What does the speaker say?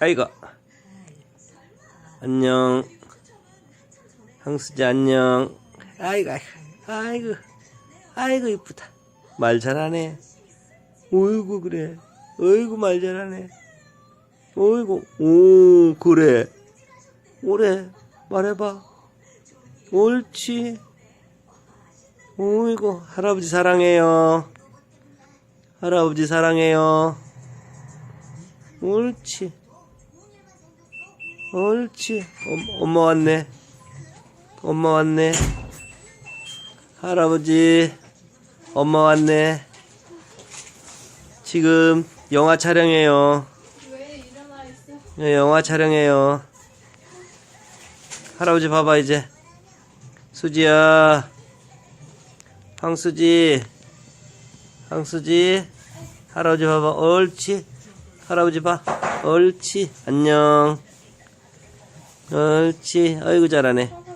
아이고. 안녕. 황수지 안녕. 아이고, 아이고, 아이고, 이쁘다. 말 잘하네. 어이구, 그래. 어이구, 말 잘하네. 어이구, 오, 그래. 그래. 말해봐. 옳지. 어이구, 할아버지 사랑해요. 할아버지 사랑해요. 옳지. 옳지. 엄, 엄마 왔네. 엄마 왔네. 할아버지, 엄마 왔네. 지금 영화 촬영해요. 왜 일어나 있어? 네, 영화 촬영해요. 할아버지 봐봐 이제. 수지야. 황수지. 황수지. 할아버지 봐봐. 옳지. 할아버지 봐. 옳지. 안녕. 옳지. 아이고 잘하네.